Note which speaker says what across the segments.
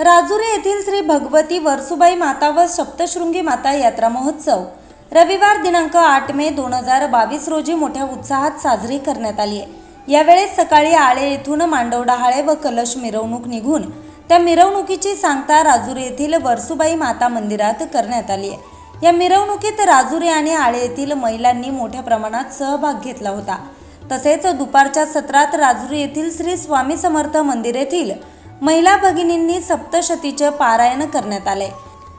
Speaker 1: राजुरी येथील श्री भगवती वरसुबाई माता व सप्तशृंगी माता यात्रा महोत्सव. रविवार दिनांक आठ मे दोन हजार बावीस रोजी मोठ्या उत्साहात साजरी करण्यात आली आहे. यावेळेस सकाळी आळे येथून मांडवडाहाळे व कलश मिरवणूक निघून त्या मिरवणुकीची सांगता राजुरी येथील वरसुबाई माता मंदिरात करण्यात आली आहे. या मिरवणुकीत राजुरी आणि आळे येथील महिलांनी मोठ्या प्रमाणात सहभाग घेतला होता. तसेच दुपारच्या सत्रात राजुरी येथील श्री स्वामी समर्थ मंदिर येथील महिला भगिनींनी सप्तशतीचे पारायण करण्यात आले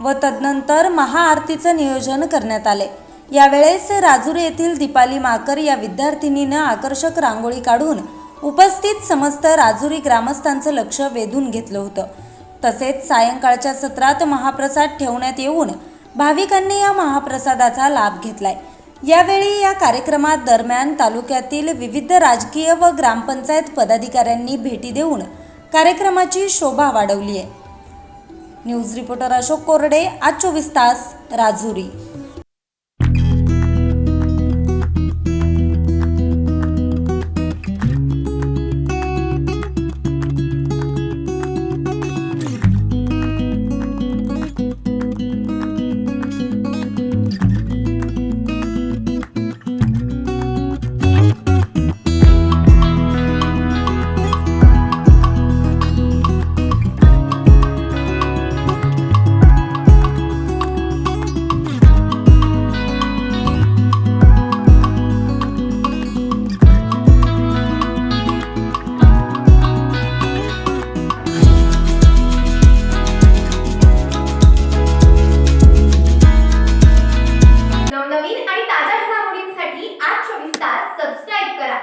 Speaker 1: व तदनंतर महाआरतीचं नियोजन करण्यात आले. यावेळेस राजुरी येथील दीपाली माकर या विद्यार्थिनीनं आकर्षक रांगोळी काढून उपस्थित समस्त राजुरी ग्रामस्थांचं लक्ष वेधून घेतलं होतं. तसेच सायंकाळच्या सत्रात महाप्रसाद ठेवण्यात येऊन भाविकांनी या महाप्रसादाचा लाभ घेतलाय. यावेळी या कार्यक्रमात दरम्यान तालुक्यातील विविध राजकीय व ग्रामपंचायत पदाधिकाऱ्यांनी भेटी देऊन कार्यक्रमाची शोभा वाढवली आहे न्यूज रिपोर्टर अशोक कोरडे आज चोवीस तास राजुरी. नवीन आणि ताज्या घडामोडींसाठी आज चोवीस तास सबस्क्राईब करा.